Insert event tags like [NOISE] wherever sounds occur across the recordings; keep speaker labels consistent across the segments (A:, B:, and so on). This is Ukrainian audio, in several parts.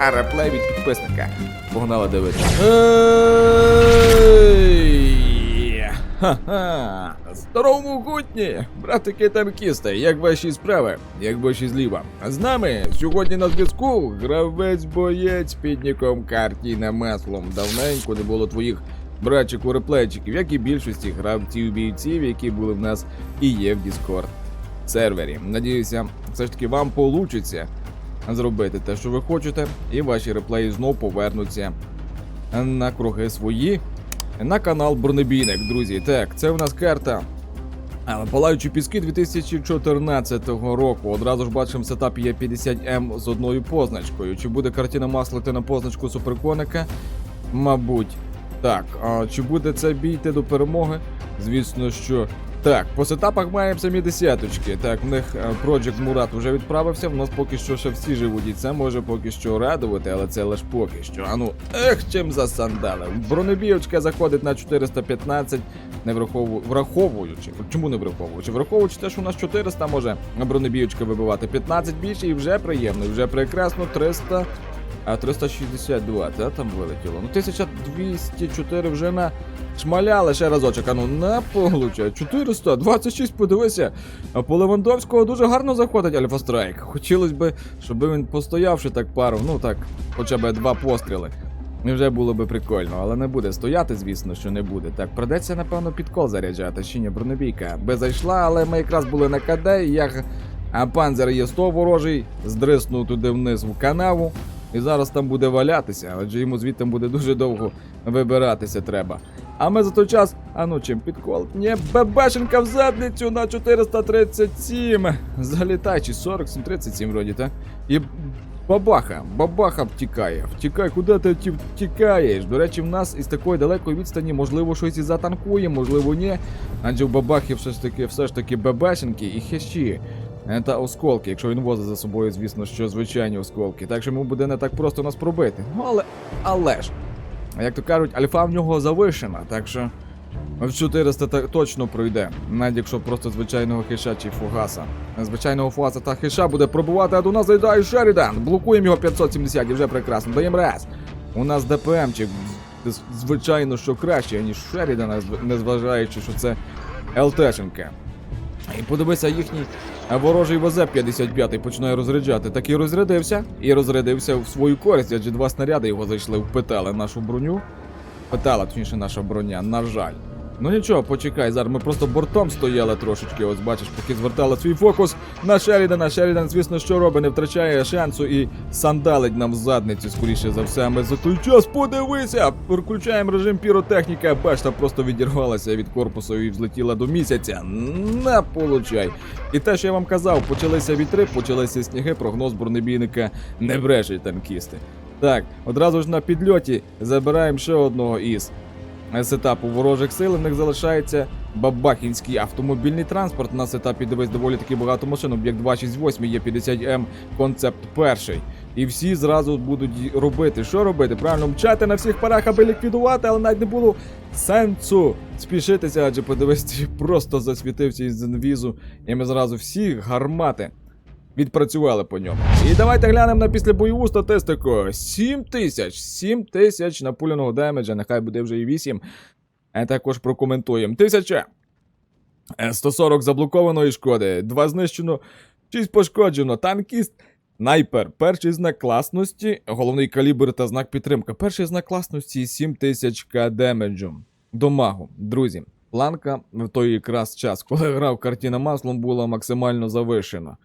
A: а від підписника. Погнали дивитися. Ха-ха! Здорово, могутні! Братики танкісти, як ваші справи? Як ваші зліва? З нами сьогодні на зв'язку гравець-боєць під ніком Картіна Маслом. Давненько не було твоїх братчику реплейчиків, як і більшості гравців-бійців, які були в нас і є в Discord сервері. Надіюся, все ж таки вам получиться зробити те, що ви хочете, і ваші реплеї знов повернуться на круги свої на канал Бронебійник, друзі. Так, це у нас карта. Палаючі піски 2014 року. Одразу ж бачимо сетап є 50М з одною позначкою. Чи буде картина маслити на позначку суперконика? Мабуть. Так, а чи буде це бійти до перемоги? Звісно, що так, по сетапах маємо самі десяточки. Так, в них е, Project Murat вже відправився. В нас поки що ще всі живуть, і це може поки що радувати, але це лише поки що. Ану, ех, чим засандали. Бронебійочка заходить на 415, не врахову... враховуючи. Чому не враховуючи? Враховуючи те, що у нас 400 може бронебійочка вибивати 15 більше, і вже приємно, і вже прекрасно 300. А 362, це там вилетіло. Ну 1204 вже на шмаляли ще разочок. А ну не получає. 426, подивися. А по Левандовського дуже гарно заходить Альфа Страйк. Хотілося б, щоб він постоявши так пару, ну так, хоча б два постріли. І вже було би прикольно, але не буде стояти, звісно, що не буде. Так, придеться, напевно, підкол заряджати, ще ні бронебійка. Би зайшла, але ми якраз були на КД, і як а панзер є 100 ворожий, здриснув туди вниз в канаву. І зараз там буде валятися, адже йому звідти буде дуже довго вибиратися треба. А ми за той час, а ну чим підкол? Ні, бебешенка в задницю на 437. Залітай, чи 47, 37 вроді, так? І бабаха, бабаха втікає. Втікай, куди ти втікаєш? До речі, в нас із такої далекої відстані, можливо, щось і затанкує, можливо, ні. Адже в бабахи все ж таки, все ж таки бебешенки і хещі. Е, Та осколки, якщо він возить за собою, звісно, що звичайні осколки. Так що йому буде не так просто нас пробити. Ну але. Але ж. Як то кажуть, альфа в нього завишена, так що. В 400 та- точно пройде, навіть якщо просто звичайного хиша чи фугаса. Звичайного фугаса та хиша буде пробувати, а до нас зайдає Шерідан. Блокуємо його 570 і вже прекрасно. Даємо раз. У нас ДПМчик, з- звичайно, що краще, ніж Шерідана, незважаючи, що це ЛТшенка. І подивися, їхній е, ворожий ВЗ-55 починає розряджати. Так і розрядився, і розрядився в свою користь, адже два снаряди його зайшли, впитали нашу броню. Питала, точніше, наша броня, на жаль. Ну нічого, почекай, зараз ми просто бортом стояли трошечки, ось бачиш, поки звертали свій фокус на Шерідана. Шерідан, звісно, що робить, не втрачає шансу і сандалить нам задницю, скоріше за все. Ми за той час подивися! Включаємо режим піротехніка, башта просто відірвалася від корпусу і взлетіла до місяця. Не получай. І те, що я вам казав, почалися вітри, почалися сніги, прогноз бронебійника не брешуть танкісти. Так, одразу ж на підльоті забираємо ще одного із сетапу ворожих сил. У них залишається бабахінський автомобільний транспорт. На сетапі дивись доволі таки багато машин. Об'єкт 268 є 50М, концепт перший. І всі зразу будуть робити. Що робити? Правильно мчати на всіх парах, аби ліквідувати, але навіть не було сенсу спішитися, адже подивись, просто засвітився із інвізу, і ми зразу всі гармати відпрацювали по ньому. І давайте глянемо на післябойову статистику. 7 тисяч, 7 тисяч напуляного демеджа, нехай буде вже і 8. А також прокоментуємо. Тисяча. Е, 140 заблокованої шкоди, 2 знищено, 6 пошкоджено, танкіст. Снайпер, перший знак класності, головний калібр та знак підтримка. Перший знак класності 7000 к демеджу. Домагу, друзі. Планка в той якраз час, коли грав картина маслом, була максимально завишена.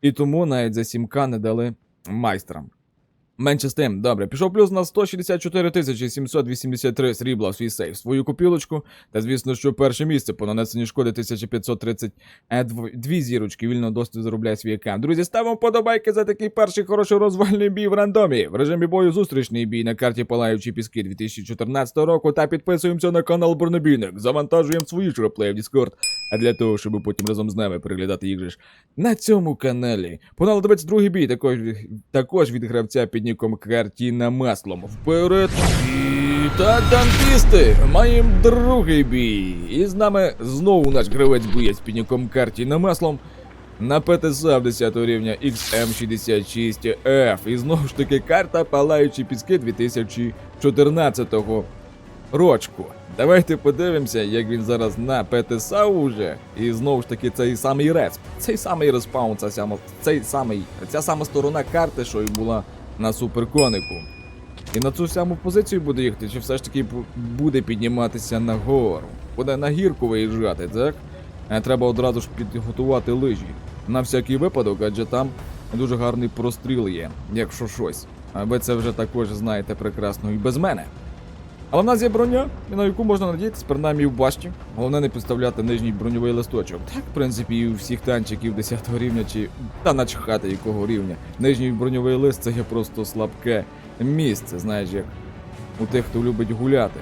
A: І тому навіть за 7к не дали майстрам. Менше з тим, добре, пішов плюс на 164 тисячі 783 срібла в свій сейф, свою купілочку, та звісно, що перше місце по нанесенні шкоди 1530 е, дві зірочки вільно досить заробляє свій аккаунт. Друзі, ставимо подобайки за такий перший хороший розвальний бій в рандомі. В режимі бою зустрічний бій на карті Палаючі Піски 2014 року та підписуємося на канал Бронебійник. Завантажуємо свої ж в Discord, а для того, щоб потім разом з нами переглядати їх же ж на цьому каналі. Понад 22 бій, також, також від гравця під ніком Картіна Маслом. Вперед! І та танкісти! Маємо другий бій. І з нами знову наш гравець боєць під ніком Картіна Маслом. На ПТСА 10 рівня XM66F. І знову ж таки карта Палаючі піски 2014 рочку. Давайте подивимося, як він зараз на ПТСА уже. І знову ж таки цей самий респ. Цей самий респаун, ця цей самий, ця сама сторона карти, що і була на суперконику. І на цю саму позицію буде їхати, чи все ж таки буде підніматися нагору? Буде на гірку виїжджати, так? Е, Треба одразу ж підготувати лижі. На всякий випадок, адже там дуже гарний простріл є, якщо щось. А ви це вже також знаєте прекрасно і без мене. Але в нас є броня, на яку можна надіятися, принаймні в башті. Головне не підставляти нижній броньовий листочок. Так, в принципі, і у всіх танчиків 10 рівня чи та начхати якого рівня. Нижній броньовий лист це є просто слабке місце, знаєш, як у тих, хто любить гуляти.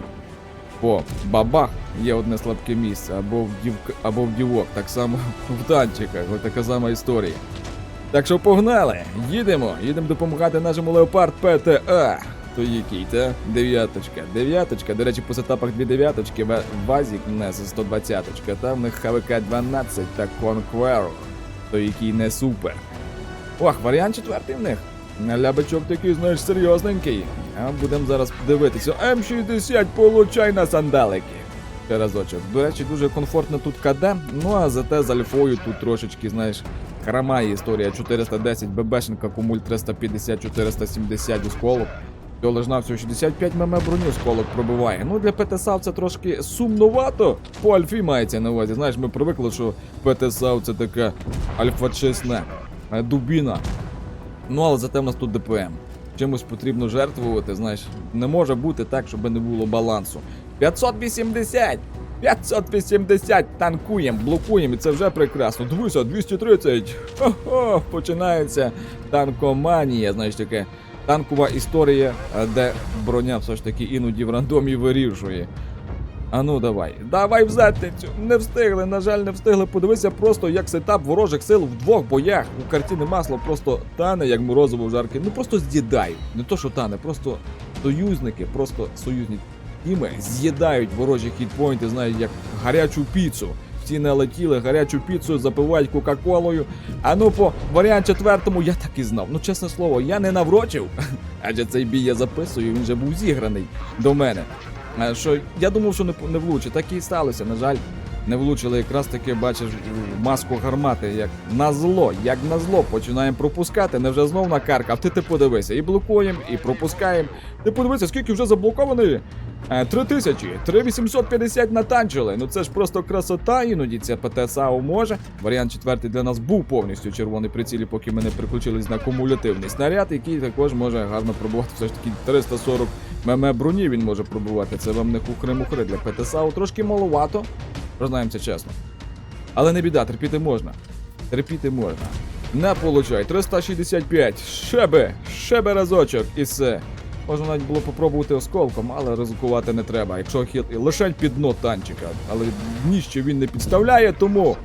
A: По бабах є одне слабке місце, або в дівк... або в дівок, так само [LAUGHS] в танчиках, ось така сама історія. Так що погнали! Їдемо! Їдемо допомагати нашому леопард ПТА. То який, та? Дев'яточка. Дев'яточка. До речі, по сетапах дві дев'яточки, Ва- Вазік несе 120 Та в них ХВК 12 та Conqueror. То який не супер. Ох, варіант четвертий в них. Лябачок такий, знаєш, серйозненький. А будемо зараз дивитися. М60, получай на сандалики. Ще разочок. До речі, дуже комфортно тут КД, ну а зате з альфою тут трошечки, знаєш, хромає історія 410 ББшенка, кумуль 350, 470 осколок. Всього ж на всього 65 мм броню осколок пробиває. Ну для ПТСАВ це трошки сумнувато. По альфі мається на увазі. Знаєш, ми привикли, що ПТСАВ це така альфа-чесна е, дубіна. Ну, але зате в нас тут ДПМ. Чимось потрібно жертвувати, знаєш, не може бути так, щоб не було балансу. 580! 580! Танкуємо, блокуємо, і це вже прекрасно. Дивися, 230! Хо-хо! Починається танкоманія, знаєш таке. Танкова історія, е, де броня все ж таки іноді в рандомі вирішує. А ну давай, давай в задницю. Не встигли, на жаль, не встигли. Подивися просто, як сетап ворожих сил в двох боях. У картини масло просто тане, як морозиво в жарки. Ну просто з'їдають. Не то, що тане, просто союзники, просто союзні тіми з'їдають ворожі хітпойнти, знають, як гарячу піцу. Всі налетіли, гарячу піцу запивають кока-колою. А ну по варіант четвертому я так і знав. Ну, чесне слово, я не наврочив. [LAUGHS] Адже цей бій я записую, він вже був зіграний до мене. Е, Що я думав, що не, не влучить. Так і сталося. На жаль, не влучили. Якраз таки бачиш маску гармати, як на зло, як на зло починаємо пропускати. Невже знов на карка? Ти ти подивися, і блокуємо, і пропускаємо. Ти подивися, скільки вже Три тисячі, 3850 натанчили. Ну це ж просто красота, іноді ця ПТСАУ може. Варіант четвертий для нас був повністю червоний прицілі, поки ми не приключились на кумулятивний снаряд, який також може гарно пробувати. Все ж таки 340 мм броні він може пробувати. Це вам не хухри-мухри для ПТСАУ. Трошки маловато, признаємося чесно. Але не біда, терпіти можна. Терпіти можна. Не получай, 365. Шебе, шебе разочок і все. Можна навіть було попробувати осколком, але ризикувати не треба. Якщо хіл лише під дно танчика, але ніщо він не підставляє, тому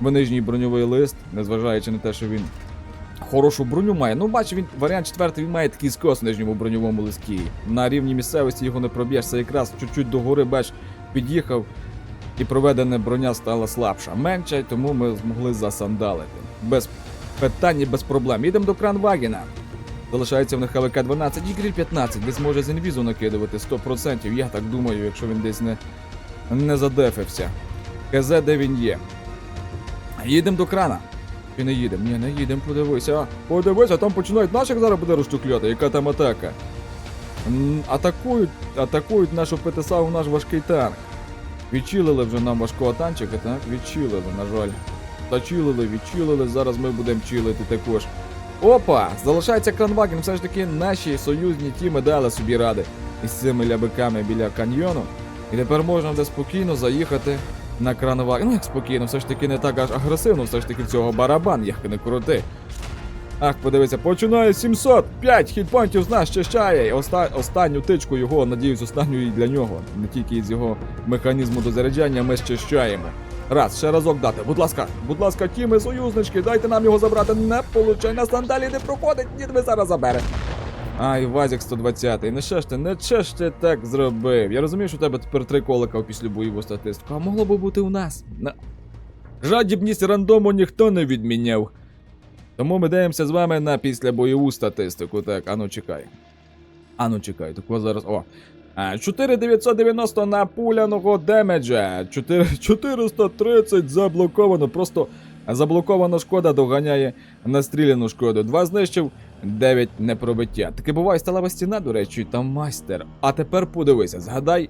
A: в нижній броньовий лист, незважаючи на те, що він хорошу броню має. Ну, бач, він варіант четвертий, він має такий скос в нижньому броньовому листі. На рівні місцевості його не проб'єшся якраз чуть-чуть догори, бач, під'їхав, і проведена броня стала слабша. Менша, тому ми змогли засандалити. Без питань і без проблем. Їдемо до Кранвагена. Залишається в них ХВК 12 і Гріль 15, десь може з інвізу накидувати 100%. Я так думаю, якщо він десь не, не задефився. КЗ, де він є. Їдемо до крана. Чи не їдемо? Ні, не їдемо, подивися. Подивися, там починають наших зараз буде розчукляти, яка там атака. Атакують, атакують нашу ПТСА у наш важкий танк. Відчилили вже нам важкого танчика, так? Відчилили, на жаль. Зачилили, відчилили, зараз ми будемо чилити також. Опа! Залишається кранваген, все ж таки наші союзні тіми дали собі ради із цими лябиками біля каньйону. І тепер можна буде спокійно заїхати на кранваген. Ну як спокійно, все ж таки не так аж агресивно, все ж таки цього барабан, як не крути. Ах, подивися, починає 705 хітпонтів з нас щищає. Оста... Останню тичку його, надіюсь, останню для нього. Не тільки із його механізму дозаряджання ми щищаємо. Раз, ще разок дати. Будь ласка, будь ласка, тіми, союзнички, дайте нам його забрати. Не получай, на сандалі не проходить, ні, ви зараз забере. Ай, Вазік 120 не ще ж ти, не ще ж ти так зробив. Я розумію, що у тебе тепер три колика в післябойову статистику, а могло би бути у нас. На... Жадібність рандому ніхто не відміняв. Тому ми дивимося з вами на післябойову статистику. Так, ану чекай. Ану чекай, так ось зараз. О. А, 4990 напуляного демеджа. 430 заблоковано. Просто заблокована шкода доганяє настріляну шкоду. Два знищив, 9 непробиття. Таке буває сталева стіна, до речі, там майстер. А тепер подивися, згадай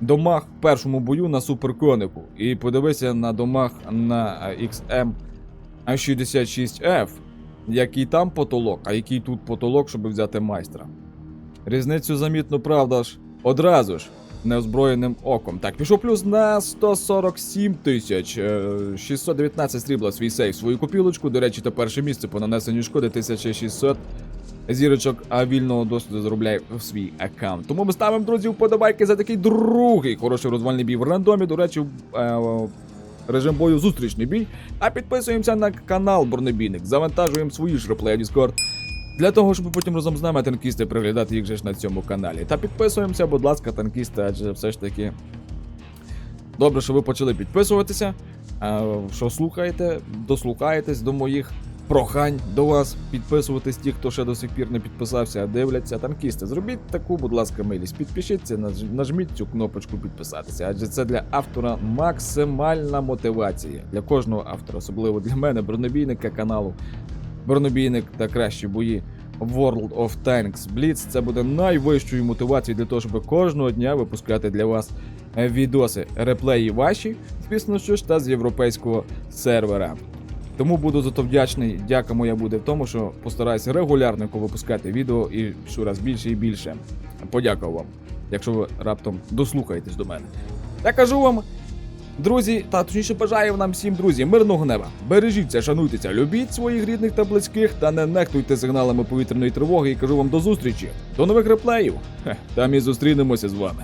A: домах в першому бою на суперконику. І подивися на домах на е, XM 66F. Який там потолок, а який тут потолок, щоб взяти майстра. Різницю замітно, правда ж, одразу ж, неозброєним оком. Так, пішов плюс на 147 тисяч, е, 619 срібла свій сейф, свою копілочку. До речі, то перше місце по нанесенню шкоди 1600 зірочок, а вільного досвіду заробляє в свій аккаунт. Тому ми ставимо, друзі, вподобайки за такий другий хороший розвальний бій в рандомі. До речі, е, режим бою зустрічний бій. А підписуємося на канал Бронебійник, завантажуємо свої ж реплеї Discord. Для того, щоб потім разом з нами танкісти приглядати їх же ж на цьому каналі. Та підписуємося, будь ласка, танкісти, адже все ж таки. Добре, що ви почали підписуватися. Що слухаєте, дослухаєтесь до моїх прохань до вас підписуватись ті, хто ще до сих пір не підписався, а дивляться танкісти. Зробіть таку, будь ласка, милість. Підпишіться, наж- нажміть цю кнопочку підписатися, адже це для автора максимальна мотивація. Для кожного автора, особливо для мене, бронебійника каналу. Бронебійник та кращі бої World of Tanks Blitz. Це буде найвищою мотивацією для того, щоб кожного дня випускати для вас е, відоси, реплеї ваші, звісно, що ж та з європейського сервера. Тому буду за то вдячний. Дяка моя буде в тому, що постараюся регулярно випускати відео і щораз більше і більше. Подякував вам, якщо ви раптом дослухаєтесь до мене. Я кажу вам, друзі, та точніше бажаю нам всім, друзі, мирного неба. Бережіться, шануйтеся, любіть своїх рідних та близьких та не нехтуйте сигналами повітряної тривоги і кажу вам до зустрічі. До нових реплеїв. Хе, там і зустрінемося з вами.